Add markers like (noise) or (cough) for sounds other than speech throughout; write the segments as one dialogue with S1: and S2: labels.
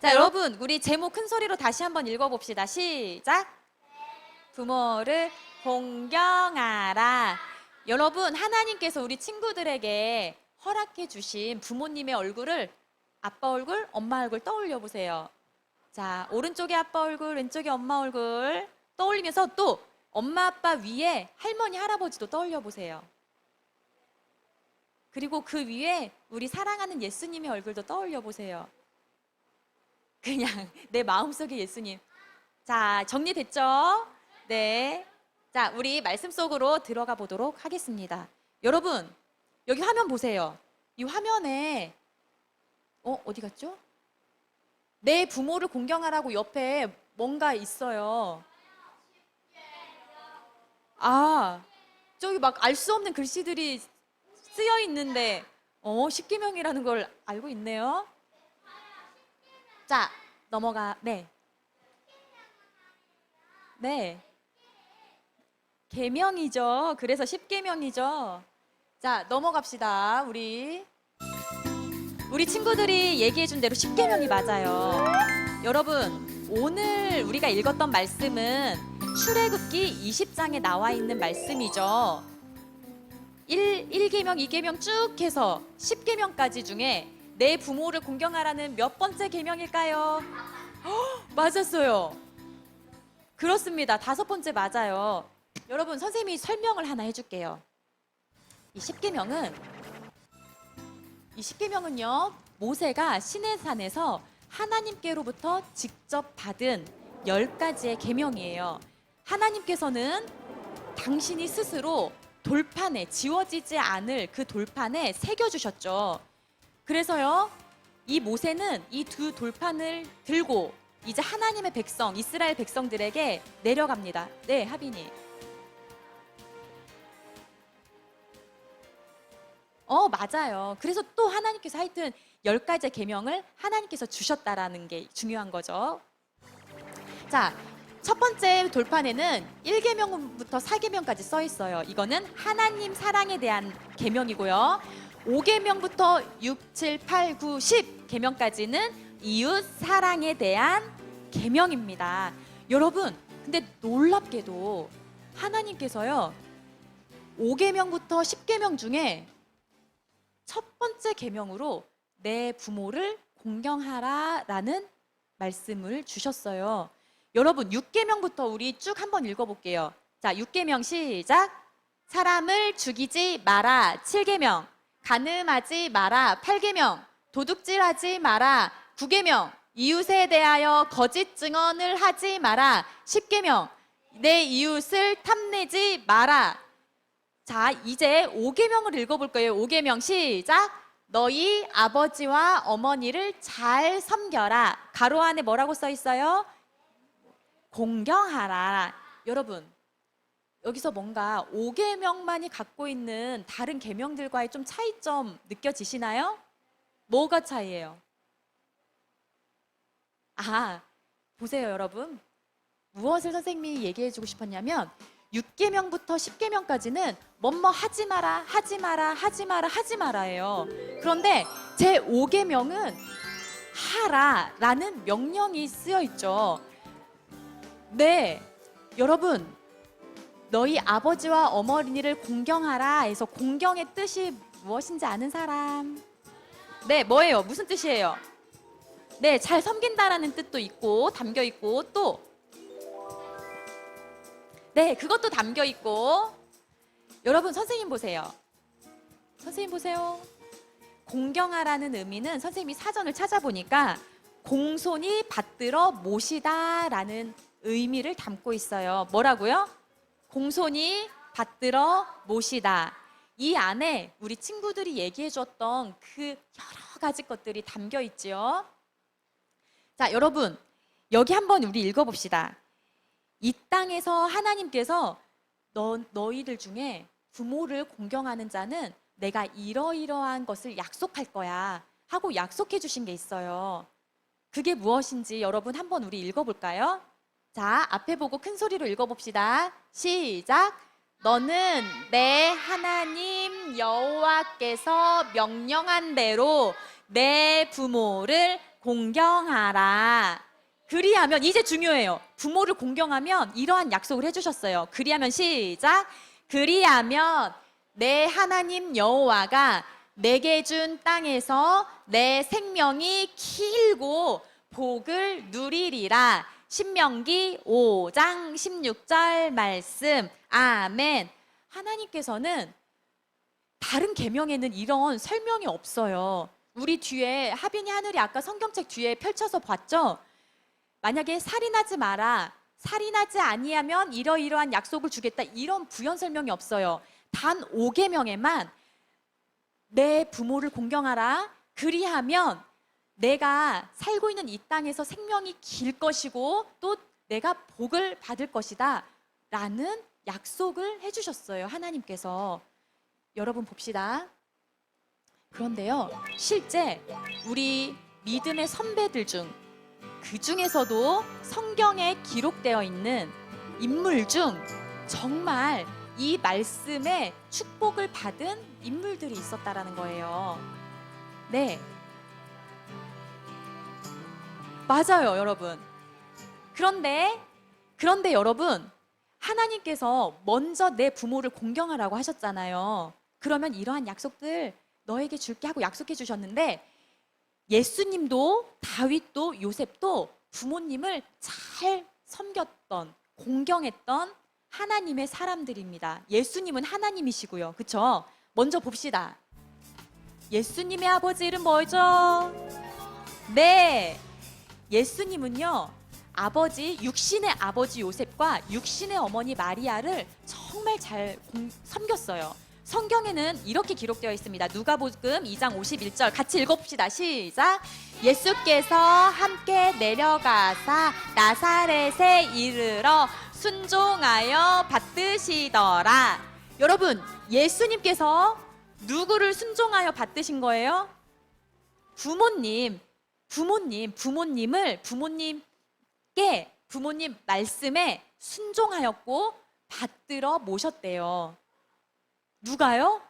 S1: 자, 여러분, 우리 제목 큰 소리로 다시 한번 읽어봅시다. 시작. 부모를 공경하라. 여러분, 하나님께서 우리 친구들에게 허락해 주신 부모님의 얼굴을 아빠 얼굴, 엄마 얼굴 떠올려 보세요. 자, 오른쪽에 아빠 얼굴, 왼쪽에 엄마 얼굴 떠올리면서 또 엄마 아빠 위에 할머니, 할아버지도 떠올려 보세요. 그리고 그 위에 우리 사랑하는 예수님의 얼굴도 떠올려 보세요. 그냥 (laughs) 내 마음속에 예수님. 자, 정리됐죠? 네. 자, 우리 말씀 속으로 들어가 보도록 하겠습니다. 여러분, 여기 화면 보세요. 이 화면에 어, 어디 갔죠? 내 부모를 공경하라고 옆에 뭔가 있어요. 아, 저기 막 알 수 없는 글씨들이 쓰여 있는데 어, 십계명이라는 걸 알고 있네요. 자, 넘어가. 네. 네. 계명이죠. 그래서 십계명이죠. 자, 넘어갑시다. 우리 우리 친구들이 얘기해 준 대로 십계명이 맞아요. 여러분, 오늘 우리가 읽었던 말씀은 출애굽기 20장에 나와 있는 말씀이죠. 1, 1계명, 2계명 쭉 해서 10계명까지 중에 내 부모를 공경하라는 몇 번째 계명일까요? 헉, 맞았어요. 그렇습니다. 다섯 번째 맞아요. 여러분, 선생님이 설명을 하나 해줄게요. 이 10계명은 이 10계명은요. 모세가 시내산에서 하나님께로부터 직접 받은 열 가지의 계명이에요. 하나님께서는 당신이 스스로 돌판에 지워지지 않을 그 돌판에 새겨 주셨죠. 그래서요. 이 모세는 이 두 돌판을 들고 이제 하나님의 백성 이스라엘 백성들에게 내려갑니다. 네, 하빈이. 어, 맞아요. 그래서 또 하나님께서 하여튼 열 가지의 계명을 하나님께서 주셨다라는 게 중요한 거죠. 자, 첫 번째 돌판에는 1계명부터 4계명까지 써 있어요. 이거는 하나님 사랑에 대한 계명이고요. 5계명부터 6, 7, 8, 9, 10 계명까지는 이웃 사랑에 대한 계명입니다. 여러분, 근데 놀랍게도 하나님께서요. 5계명부터 10계명 중에 첫 번째 계명으로 내 부모를 공경하라라는 말씀을 주셨어요. 여러분 6계명부터 우리 쭉 한번 읽어볼게요. 자, 6계명 시작. 사람을 죽이지 마라. 7계명. 간음하지 마라. 8계명. 도둑질하지 마라. 9계명. 이웃에 대하여 거짓 증언을 하지 마라. 10계명. 내 이웃을 탐내지 마라. 자, 이제 5계명을 읽어 볼 거예요. 5계명 시작. 너희 아버지와 어머니를 잘 섬겨라. 가로 안에 뭐라고 써 있어요? 공경하라. 여러분, 여기서 뭔가 5계명만이 갖고 있는 다른 계명들과의 좀 차이점 느껴지시나요? 뭐가 차이예요? 아, 보세요, 여러분. 무엇을 선생님이 얘기해 주고 싶었냐면 6계명부터 10계명까지는 뭐뭐 하지 마라, 하지 마라, 하지 마라, 하지 마라예요. 그런데 제 5계명은 하라라는 명령이 쓰여 있죠. 네, 여러분, 너희 아버지와 어머니를 공경하라 해서 공경의 뜻이 무엇인지 아는 사람? 네, 뭐예요? 무슨 뜻이에요? 네, 잘 섬긴다라는 뜻도 있고 담겨 있고 또 네, 그것도 담겨 있고 여러분 선생님 보세요. 선생님 보세요. 공경하라는 의미는 선생님이 사전을 찾아보니까 공손히 받들어 모시다라는 의미를 담고 있어요. 뭐라고요? 공손히 받들어 모시다. 이 안에 우리 친구들이 얘기해 줬던 그 여러 가지 것들이 담겨 있지요. 자, 여러분, 여기 한번 우리 읽어 봅시다. 이 땅에서 하나님께서 너, 너희들 중에 부모를 공경하는 자는 내가 이러이러한 것을 약속할 거야 하고 약속해 주신 게 있어요. 그게 무엇인지 여러분 한번 우리 읽어볼까요? 자, 앞에 보고 큰 소리로 읽어봅시다. 시작. 너는 내 하나님 여호와께서 명령한 대로 내 부모를 공경하라. 그리하면 이제 중요해요. 부모를 공경하면 이러한 약속을 해주셨어요. 그리하면 시작. 그리하면 내 하나님 여호와가 내게 준 땅에서 내 생명이 길고 복을 누리리라. 신명기 5장 16절 말씀. 아멘. 하나님께서는 다른 계명에는 이런 설명이 없어요. 우리 뒤에 하빈이 하늘이 아까 성경책 뒤에 펼쳐서 봤죠? 만약에 살인하지 마라. 살인하지 아니하면 이러이러한 약속을 주겠다. 이런 부연 설명이 없어요. 단 5계명에만 내 부모를 공경하라. 그리하면 내가 살고 있는 이 땅에서 생명이 길 것이고 또 내가 복을 받을 것이다. 라는 약속을 해 주셨어요. 하나님께서. 여러분 봅시다. 그런데요. 실제 우리 믿음의 선배들 중 그 중에서도 성경에 기록되어 있는 인물 중 정말 이 말씀에 축복을 받은 인물들이 있었다라는 거예요. 네. 맞아요, 여러분. 그런데 그런데 여러분 하나님께서 먼저 내 부모를 공경하라고 하셨잖아요. 그러면 이러한 약속들 너에게 줄게 하고 약속해 주셨는데 예수님도 다윗도 요셉도 부모님을 잘 섬겼던 공경했던 하나님의 사람들입니다. 예수님은 하나님이시고요. 그렇죠? 먼저 봅시다. 예수님의 아버지 이름 뭐죠? 네. 예수님은요. 아버지 육신의 아버지 요셉과 육신의 어머니 마리아를 정말 잘 공- 섬겼어요. 성경에는 이렇게 기록되어 있습니다. 누가복음 2장 51절 같이 읽어봅시다. 시작. 예수께서 함께 내려가사 나사렛에 이르러 순종하여 받드시더라. 여러분, 예수님께서 누구를 순종하여 받드신 거예요? 부모님, 부모님, 부모님을 부모님께 부모님 말씀에 순종하였고 받들어 모셨대요. 누가요?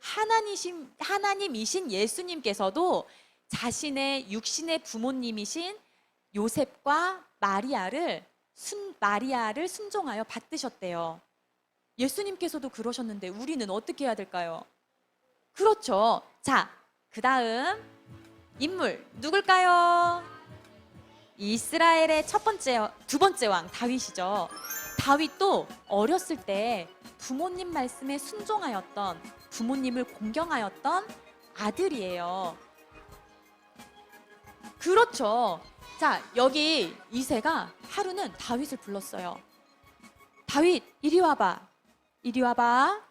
S1: 하나님이신, 하나님이신 예수님께서도 자신의 육신의 부모님이신 요셉과 마리아를 순, 마리아를 순종하여 받드셨대요. 예수님께서도 그러셨는데 우리는 어떻게 해야 될까요? 그렇죠. 자, 그 다음 인물 누굴까요? 이스라엘의 첫 번째, 두 번째 왕 다윗이죠. 다윗도 어렸을 때 부모님 말씀에 순종하였던 부모님을 공경하였던 아들이에요. 그렇죠. 자, 여기 이세가 하루는 다윗을 불렀어요. 다윗, 이리 와봐. 이리 와봐.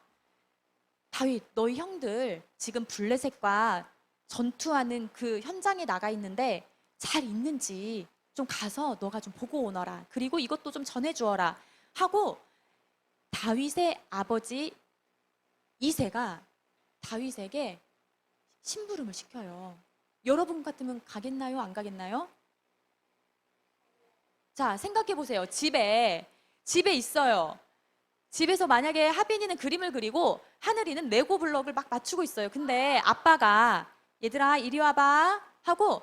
S1: 다윗, 너희 형들 지금 블레셋과 전투하는 그 현장에 나가 있는데 잘 있는지 좀 가서 너가 좀 보고 오너라. 그리고 이것도 좀 전해 주어라. 하고 다윗의 아버지 이세가 다윗에게 심부름을 시켜요. 여러분 같으면 가겠나요? 안 가겠나요? 자, 생각해 보세요. 집에 집에 있어요. 집에서 만약에 하빈이는 그림을 그리고 하늘이는 레고 블럭을 막 맞추고 있어요. 근데 아빠가 얘들아 이리 와봐 하고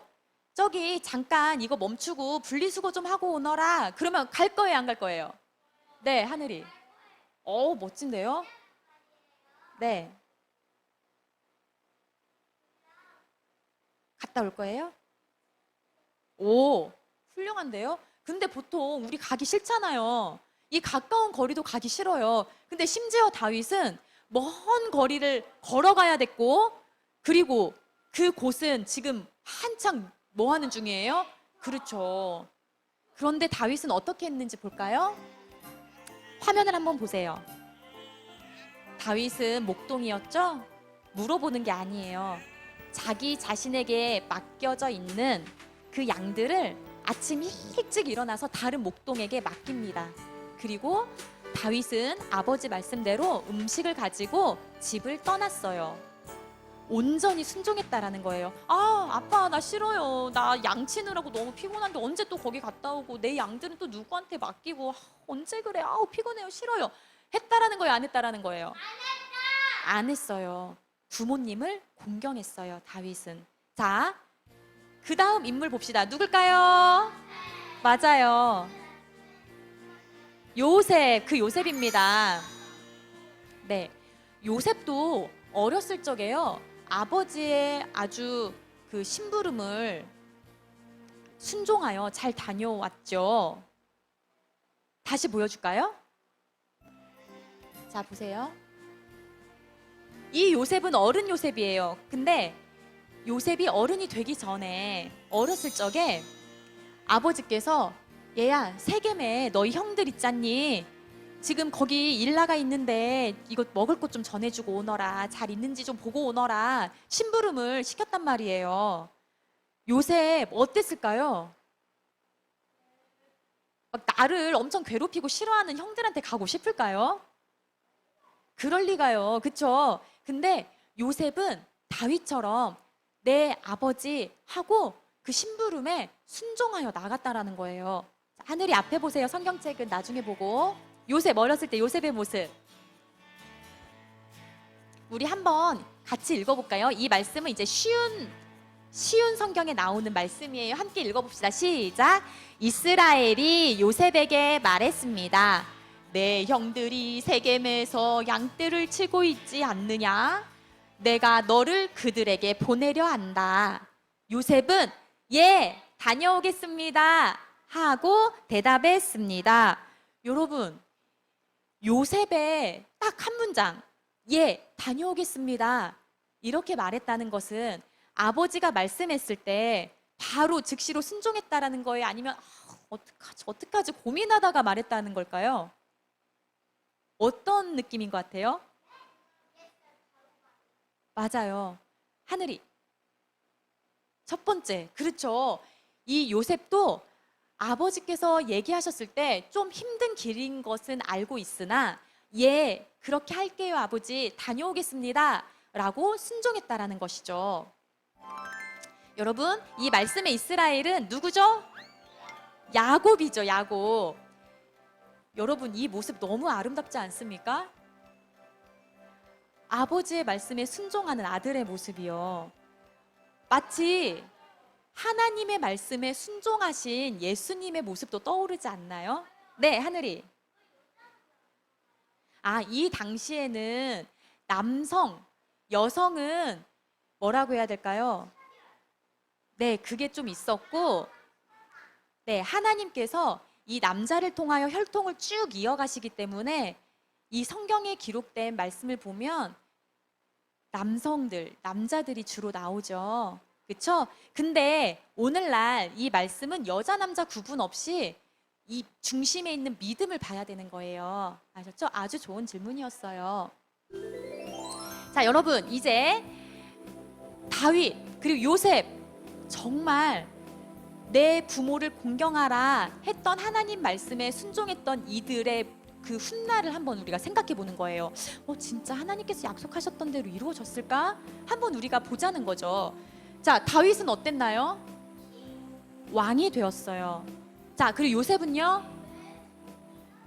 S1: 저기 잠깐 이거 멈추고 분리수거 좀 하고 오너라. 그러면 갈 거예요, 안 갈 거예요? 네, 하늘이. 어, 멋진데요? 네. 갔다 올 거예요? 오, 훌륭한데요? 근데 보통 우리 가기 싫잖아요. 이 가까운 거리도 가기 싫어요. 근데 심지어 다윗은 먼 거리를 걸어가야 됐고, 그리고 그 곳은 지금 한창 뭐 하는 중이에요? 그렇죠. 그런데 다윗은 어떻게 했는지 볼까요? 화면을 한번 보세요. 다윗은 목동이었죠? 물어보는 게 아니에요. 자기 자신에게 맡겨져 있는 그 양들을 아침 일찍 일어나서 다른 목동에게 맡깁니다. 그리고 다윗은 아버지 말씀대로 음식을 가지고 집을 떠났어요. 온전히 순종했다라는 거예요. 아, 아빠 나 싫어요. 나 양 치느라고 너무 피곤한데 언제 또 거기 갔다 오고 내 양들은 또 누구한테 맡기고 아, 언제 그래? 아우 피곤해요. 싫어요. 했다라는 거예요, 안 했다라는 거예요? 안 했어요. 부모님을 공경했어요. 다윗은. 자, 그 다음 인물 봅시다. 누굴까요? 맞아요. 요셉, 그 요셉입니다. 네. 요셉도 어렸을 적에요. 아버지의 아주 그 심부름을 순종하여 잘 다녀왔죠. 다시 보여줄까요? 자, 보세요. 이 요셉은 어른 요셉이에요. 근데 요셉이 어른이 되기 전에 어렸을 적에 아버지께서 얘야 세겜에 너희 형들 있잖니 지금 거기 일나가 있는데 이거 먹을 것 좀 전해주고 오너라 잘 있는지 좀 보고 오너라 심부름을 시켰단 말이에요 요셉 어땠을까요? 막 나를 엄청 괴롭히고 싫어하는 형들한테 가고 싶을까요? 그럴 리가요 그쵸? 근데 요셉은 다윗처럼 내 아버지 하고 그 심부름에 순종하여 나갔다라는 거예요. 자, 하늘이 앞에 보세요. 성경책은 나중에 보고 요셉 어렸을 때 요셉의 모습. 우리 한번 같이 읽어볼까요? 이 말씀은 이제 쉬운 쉬운 성경에 나오는 말씀이에요. 함께 읽어봅시다. 시작. 이스라엘이 요셉에게 말했습니다. 내 형들이 세겜에서 양떼를 치고 있지 않느냐? 내가 너를 그들에게 보내려 한다. 요셉은 예, 다녀오겠습니다. 하고 대답했습니다. 여러분, 요셉의 딱 한 문장, 예, 다녀오겠습니다. 이렇게 말했다는 것은 아버지가 말씀했을 때 바로 즉시로 순종했다라는 거예요? 아니면 아, 어떡하지, 어떡하지 고민하다가 말했다는 걸까요? 어떤 느낌인 것 같아요? 맞아요. 하늘이. 첫 번째, 그렇죠. 이 요셉도 아버지께서 얘기하셨을 때 좀 힘든 길인 것은 알고 있으나, 예, 그렇게 할게요, 아버지. 다녀오겠습니다. 라고 순종했다라는 것이죠. 여러분, 이 말씀의 이스라엘은 누구죠? 야곱이죠, 야곱. 여러분, 이 모습 너무 아름답지 않습니까? 아버지의 말씀에 순종하는 아들의 모습이요. 마치 하나님의 말씀에 순종하신 예수님의 모습도 떠오르지 않나요? 네, 하늘이. 아, 이 당시에는 남성, 여성은 뭐라고 해야 될까요? 네, 그게 좀 있었고, 네, 하나님께서 이 남자를 통하여 혈통을 쭉 이어가시기 때문에 이 성경에 기록된 말씀을 보면 남성들, 남자들이 주로 나오죠. 그쵸? 근데 오늘날 이 말씀은 여자, 남자 구분 없이 이 중심에 있는 믿음을 봐야 되는 거예요. 아셨죠? 아주 좋은 질문이었어요. 자, 여러분, 이제 다윗, 그리고 요셉, 정말 내 부모를 공경하라 했던 하나님 말씀에 순종했던 이들의 그 훗날을 한번 우리가 생각해 보는 거예요. 어, 진짜 하나님께서 약속하셨던 대로 이루어졌을까? 한번 우리가 보자는 거죠. 자, 다윗은 어땠나요? 왕이 되었어요. 자, 그리고 요셉은요?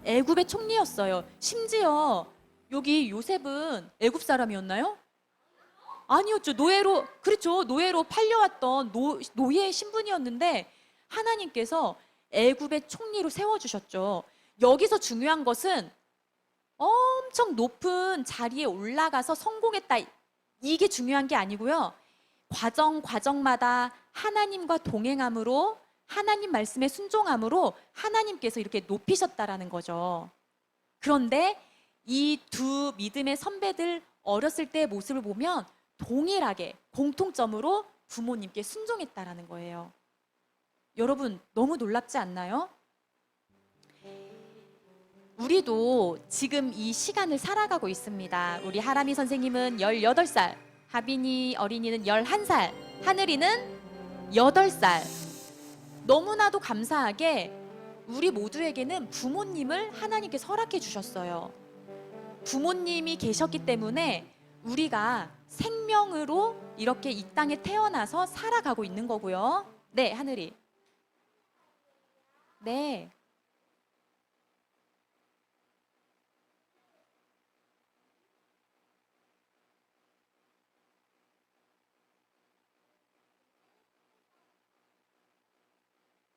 S1: 애굽의 총리였어요. 심지어 여기 요셉은 애굽 사람이었나요? 아니었죠. 노예로 그렇죠. 노예로 팔려왔던 노, 노예 신분이었는데 하나님께서 애굽의 총리로 세워 주셨죠. 여기서 중요한 것은 엄청 높은 자리에 올라가서 성공했다. 이게 중요한 게 아니고요. 과정 과정마다 하나님과 동행함으로 하나님 말씀에 순종함으로 하나님께서 이렇게 높이셨다라는 거죠. 그런데 이 두 믿음의 선배들 어렸을 때의 모습을 보면 동일하게 공통점으로 부모님께 순종했다라는 거예요. 여러분 너무 놀랍지 않나요? 우리도 지금 이 시간을 살아가고 있습니다. 우리 하람이 선생님은 18살, 하빈이 어린이는 11살, 하늘이는 8살. 너무나도 감사하게 우리 모두에게는 부모님을 하나님께 허락해 주셨어요. 부모님이 계셨기 때문에 우리가 생명으로 이렇게 이 땅에 태어나서 살아가고 있는 거고요. 네, 하늘이. 네.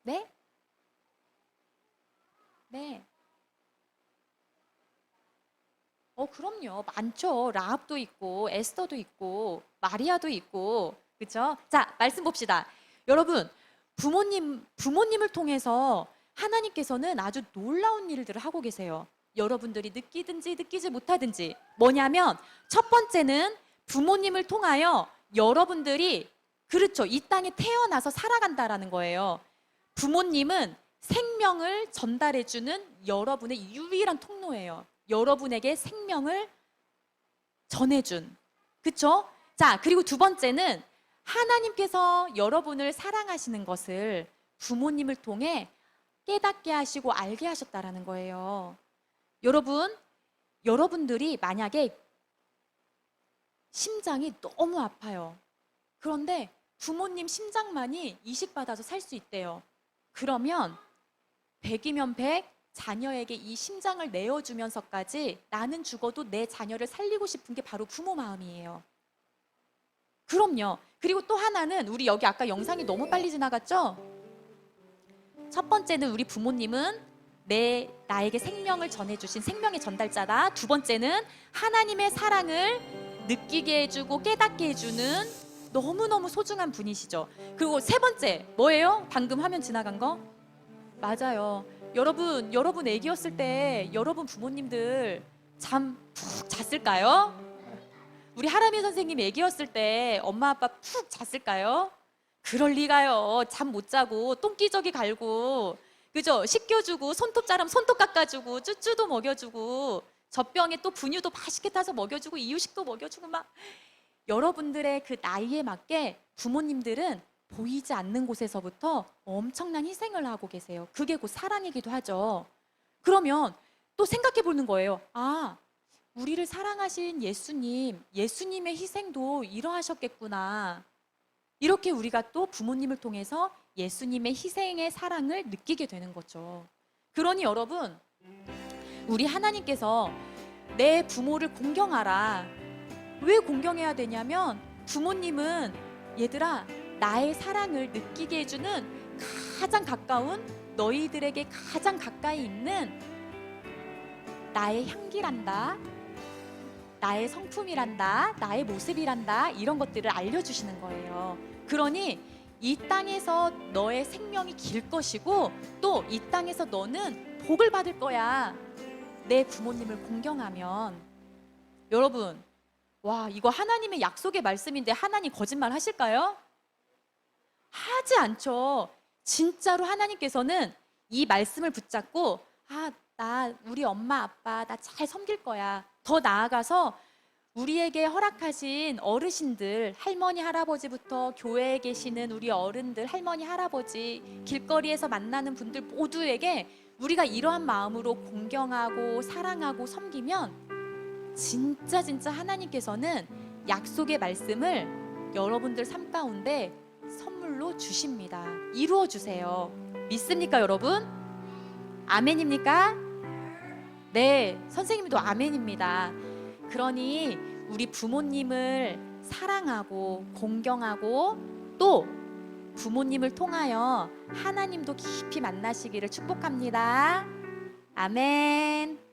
S1: 네? 네. 어, 그럼요. 많죠. 라합도 있고, 에스더도 있고, 마리아도 있고, 그쵸? 자, 말씀 봅시다. 여러분, 부모님, 부모님을 통해서 하나님께서는 아주 놀라운 일들을 하고 계세요. 여러분들이 느끼든지 느끼지 못하든지. 뭐냐면, 첫 번째는 부모님을 통하여 여러분들이, 그렇죠. 이 땅에 태어나서 살아간다라는 거예요. 부모님은 생명을 전달해주는 여러분의 유일한 통로예요. 여러분에게 생명을 전해준. 그쵸? 자, 그리고 두 번째는 하나님께서 여러분을 사랑하시는 것을 부모님을 통해 깨닫게 하시고 알게 하셨다라는 거예요. 여러분, 여러분들이 만약에 심장이 너무 아파요. 그런데 부모님 심장만이 이식받아서 살 수 있대요. 그러면 100이면 100 자녀에게 이 심장을 내어주면서까지 나는 죽어도 내 자녀를 살리고 싶은 게 바로 부모 마음이에요. 그럼요. 그리고 또 하나는 우리 여기 아까 영상이 너무 빨리 지나갔죠? 첫 번째는 우리 부모님은 내 나에게 생명을 전해 주신 생명의 전달자다. 두 번째는 하나님의 사랑을 느끼게 해주고 깨닫게 해주는 너무너무 소중한 분이시죠. 그리고 세 번째 뭐예요? 방금 화면 지나간 거? 맞아요. 여러분, 여러분 애기였을 때 여러분 부모님들 잠 푹 잤을까요? 우리 하람이 선생님 애기였을 때 엄마 아빠 푹 잤을까요? 그럴 리가요. 잠 못 자고 똥기저귀 갈고 그죠? 씻겨주고 손톱 자르면 손톱 깎아주고 쭈쭈도 먹여주고 젖병에 또 분유도 맛있게 타서 먹여주고 이유식도 먹여주고 막 여러분들의 그 나이에 맞게 부모님들은 보이지 않는 곳에서부터 엄청난 희생을 하고 계세요. 그게 곧 사랑이기도 하죠. 그러면 또 생각해 보는 거예요. 아, 우리를 사랑하신 예수님, 예수님의 희생도 이러하셨겠구나. 이렇게 우리가 또 부모님을 통해서 예수님의 희생의 사랑을 느끼게 되는 거죠. 그러니 여러분, 우리 하나님께서 내 부모를 공경하라. 왜 공경해야 되냐면 부모님은 얘들아 나의 사랑을 느끼게 해주는 가장 가까운 너희들에게 가장 가까이 있는 나의 향기란다. 나의 성품이란다. 나의 모습이란다. 이런 것들을 알려주시는 거예요. 그러니 이 땅에서 너의 생명이 길 것이고 또 이 땅에서 너는 복을 받을 거야. 내 부모님을 공경하면 여러분 와 이거 하나님의 약속의 말씀인데 하나님 거짓말 하실까요? 하지 않죠. 진짜로 하나님께서는 이 말씀을 붙잡고 아, 나 우리 엄마 아빠 나 잘 섬길 거야. 더 나아가서 우리에게 허락하신 어르신들, 할머니 할아버지부터 교회에 계시는 우리 어른들, 할머니 할아버지, 길거리에서 만나는 분들 모두에게 우리가 이러한 마음으로 공경하고 사랑하고 섬기면 진짜 진짜 하나님께서는 약속의 말씀을 여러분들 삶 가운데 선물로 주십니다. 이루어 주세요. 믿습니까, 여러분? 아멘입니까? 네, 선생님도 아멘입니다. 그러니 우리 부모님을 사랑하고 공경하고 또 부모님을 통하여 하나님도 깊이 만나시기를 축복합니다. 아멘.